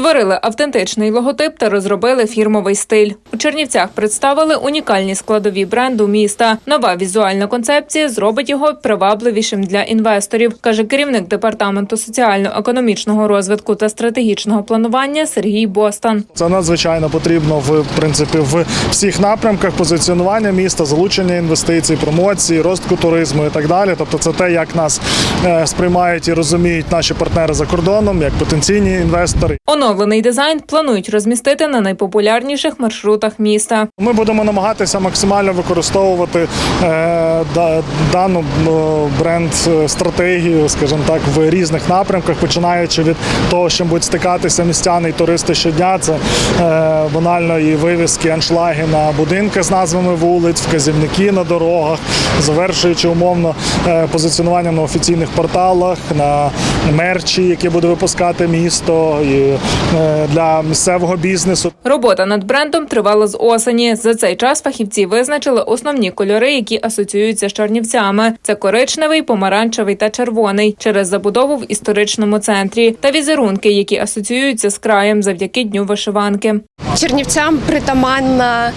Створили автентичний логотип та розробили фірмовий стиль. У Чернівцях представили унікальні складові бренду міста. Нова візуальна концепція зробить його привабливішим для інвесторів, каже керівник департаменту соціально-економічного розвитку та стратегічного планування Сергій Бостан. Це надзвичайно потрібно в принципі в всіх напрямках позиціонування міста, залучення інвестицій, промоції, розвитку туризму і так далі. Тобто, це те, як нас е, сприймають і розуміють наші партнери за кордоном, як потенційні інвестори. Оновлений дизайн планують розмістити на найпопулярніших маршрутах міста. Ми будемо намагатися максимально використовувати е, дану бренд стратегію, скажімо так, в різних напрямках, починаючи від того, чим будуть стикатися містяни і туристи щодня. Це е, банально і вивіски, аншлаги на будинки з назвами вулиць, вказівники на дорогах, завершуючи умовно е, позиціонуванням на офіційних порталах, на мерчі, які буде випускати місто е, для місцевого бізнесу. Робота над брендом тривала з осені. За цей час фахівці визначили основні кольори, які асоціюються з Чернівцями. Це коричневий, помаранчевий та червоний через забудову в історичному центрі та візерунки, які асоціюються з краєм завдяки дню вишиванки. Чернівцям притаманна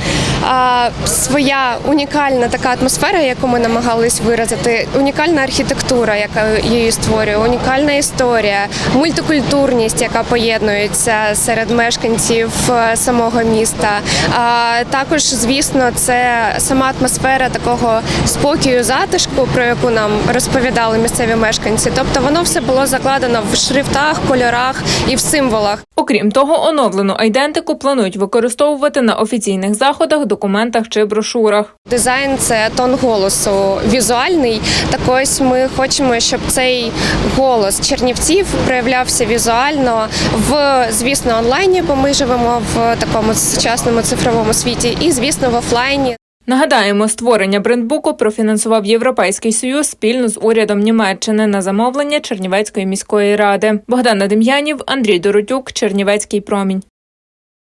а, своя унікальна така атмосфера, яку ми намагались виразити, унікальна архітектура, яка її створює, унікальна історія, мультикультурність, яка поєднується серед мешканців е, самого міста. А також, звісно, це сама атмосфера такого спокою, затишку, про яку нам розповідали місцеві мешканці. Тобто воно все було закладено в шрифтах, кольорах і в символах. Окрім того, оновлену айдентику планують використовувати на офіційних заходах, документах чи брошурах. Дизайн це тон голосу візуальний. Так ось ми хочемо, щоб цей голос чернівців проявлявся візуально в звісно онлайні, бо ми живемо в такому сучасному цифровому світі, і звісно в офлайні. Нагадаємо, створення брендбуку профінансував Європейський Союз спільно з урядом Німеччини на замовлення Чернівецької міської ради. Богдана Дем'янів, Андрій Доротюк, Чернівецький промінь.